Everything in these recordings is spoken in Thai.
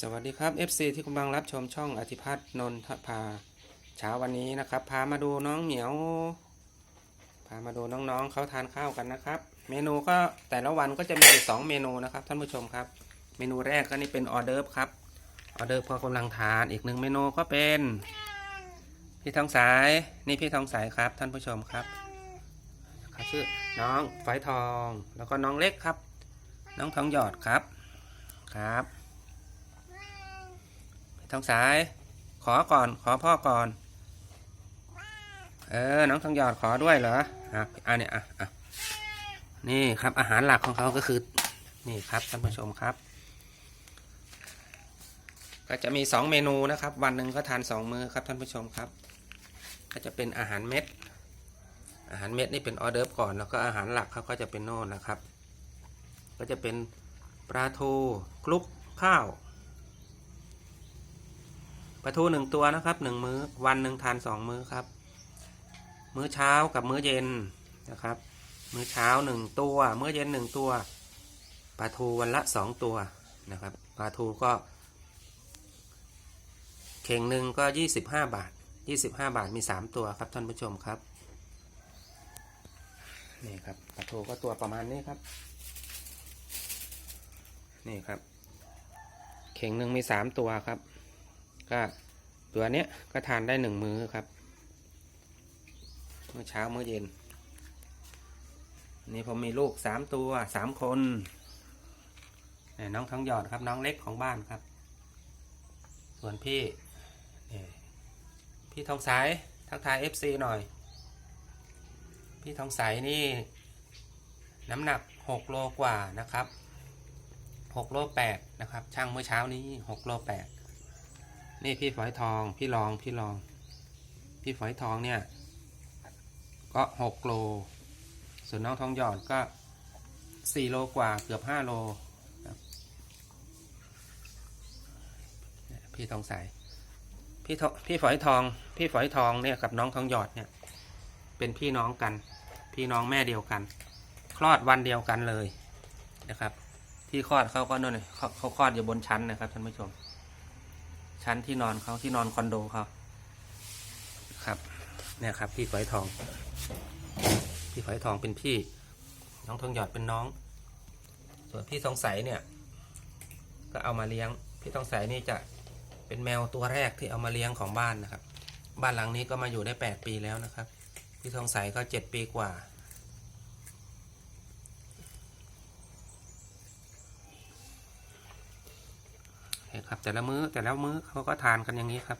สวัสดีครับ FC ที่กำลังรับชมช่องอธิพัฒน์นนทภาเช้าวันนี้นะครับ พามาดูน้องเหมียว พามาดูน้องๆเขาทานข้าวกันนะครับ เมนูก็แต่ละวันก็จะมีสองเมนูนะครับท่านผู้ชมครับ เมนูแรกก็นี่เป็นออเดิร์ฟครับออเดิร์ฟก็กำลังทานอีกหนึ่งเมนูก็เป็นพี่ทองสายนี่พี่ทองสายครับ ท่านผู้ชมครับเขาชื่อน้องฝอยทองแล้วก็น้องเล็กครับ น้องทองหยอดครับครับ ทองสาย ขอก่อน ขอพ่อก่อน เออ น้องทองหยอดขอด้วยเหรอ อะอันนี้อะอะนี่ครับอาหารหลักของเขาก็คือ นี่ครับท่านผู้ชมครับ ก็จะมีสองเมนูนะครับ วันหนึ่งก็ทานสองมื้อครับท่านผู้ชมครับ ก็จะเป็นอาหารเม็ด อาหารเม็ดนี่เป็นออเดิร์ฟก่อน แล้วก็อาหารหลักเขาก็จะเป็นโน่นนะครับ ก็จะเป็นปลาทูคลุกข้าว ปลาทูหนึ่งตัวนะครับหนึ่งมื้อวันหนึ่งทานสองมื้อครับ มื้อเช้ากับมื้อเย็นนะครับ มื้อเช้าหนึ่งตัวมื้อเย็นหนึ่งตัวปลาทูวันละสองตัวนะครับปลาทูก็ เข่งหนึ่งก็ยี่สิบห้าบาทยี่สิบห้าบาทมีสามตัวครับท่านผู้ชมครับนี่ครับปลาทูก็ตัวประมาณนี้ครับ นี่ครับ เข่งหนึ่งมีสามตัวครับ ก็ตัวเนี้ยก็ทานได้หนึ่งมื้อครับเมื่อเช้าเมื่อเย็น นี่ผมมีลูกสามตัวสามคนนี่น้องท้องหยอดครับน้องเล็กของบ้านครับ ส่วนพี่พี่ทองสายทักทายเอฟซีหน่อย พี่ทองสายนี่ น้ำหนักหกโลกว่านะครับหกโลแปดนะครับช่างเมื่อเช้านี้หกโลแปด นี่พี่ฝอยทองพี่รองพี่รอง พี่ฝอยทองเนี่ย ก็หกโล ส่วนน้องทองหยอดก็สี่โลกว่าเกือบห้าโลครับพี่ทองใสพี่พี่ฝอยทอง พี่ฝอยทองเนี่ยกับน้องทองหยอดเนี่ย เป็นพี่น้องกัน พี่น้องแม่เดียวกัน คลอดวันเดียวกันเลยนะครับ ที่คลอดเขาก็นั่นเขาเขาคลอดอยู่บนชั้นนะครับท่านผู้ชม ชั้นที่นอนเขาที่นอนคอนโดเขาครับ เนี่ยครับ พี่ฝอยทอง พี่ฝอยทองเป็นพี่ น้องทองหยอดเป็นน้อง ส่วนพี่ทองใสเนี่ย ก็เอามาเลี้ยง พี่ทองใสนี่จะเป็นแมวตัวแรกที่เอามาเลี้ยงของบ้านนะครับ บ้านหลังนี้ก็มาอยู่ได้แปดปีแล้วนะครับ พี่ทองใสก็เจ็ดปีกว่า เนี่ย ครับ แต่ละมื้อแต่ละมื้อเขาก็ทานกันอย่างนี้ครับ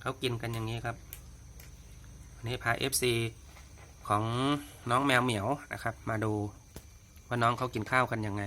เขากินกันอย่างนี้ครับวันนี้พา FC ของน้องแมวเหมียวนะครับ มาดูว่าน้องเขากินข้าวกันยังไง